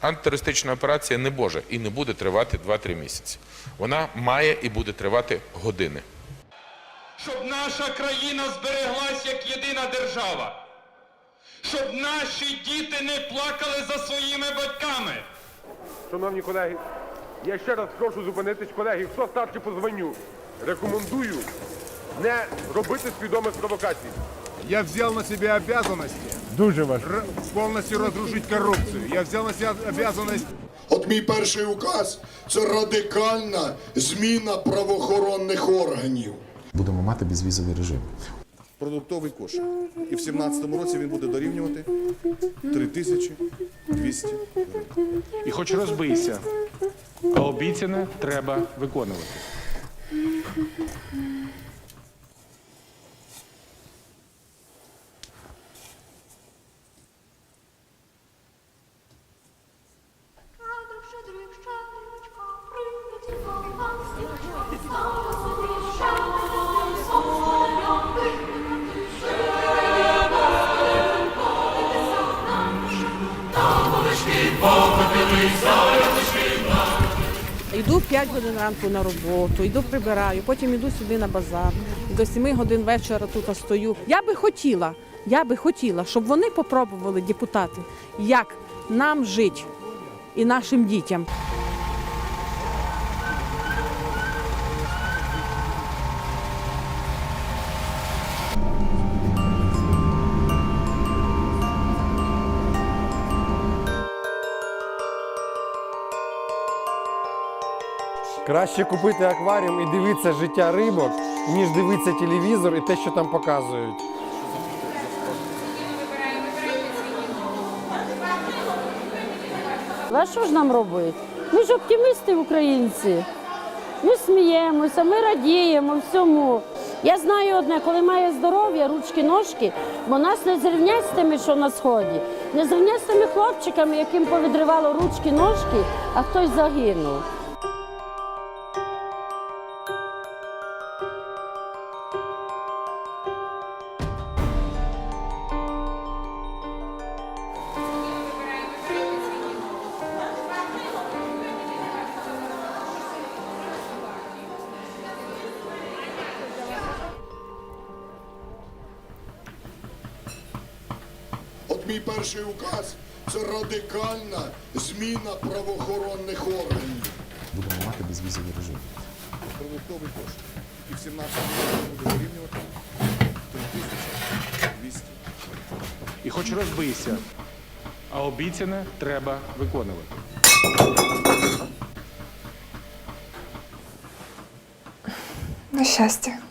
Антитерористична операція не може і не буде тривати 2-3 місяці. Вона має і буде тривати години. щоб наша країна збереглась як єдина держава, щоб наші діти не плакали за своїми батьками. Шановні колеги, я ще раз прошу зупинитись, колеги. Хто старший по званню? Рекомендую не робити свідомих провокацій. Я взял на себя обязанности Дуже важко. р- полностью разрушить коррупцию. Я взял на себя обязанность От мій перший указ це радикальна зміна правоохоронних органів. Будемо мати безвізовий режим. продуктовий кошик. І в 2017 році він буде дорівнювати 3200 гривень. І хоч розбийся, а обіцяне треба виконувати. Йду в 5 годин ранку на роботу, йду прибираю, потім йду сюди на базар. До 7 годин вечора тут стою. Я би хотіла, я би хотіла, щоб вони попробували, депутати, як нам жити і нашим дітям. Краще купити акваріум і дивитися життя рибок, ніж дивитися телевізор і те, що там показують. А що ж нам робити? Ми ж оптимісти українці. Ми сміємося, ми радіємо всьому. Я знаю одне, коли має здоров'я, ручки, ножки, бо нас не зрівнять з тими, що на сході, не зрівнять з тими хлопчиками, яким повідривало ручки, ножки, а хтось загинув. Мій перший указ це радикальна зміна правоохоронних органів. Будемо мати безвізовий режим. Продуктовий кошик. І в 2017 році він буде дорівнювати 3200. І хоч розбийся, а обіцяне треба виконувати. На щастя.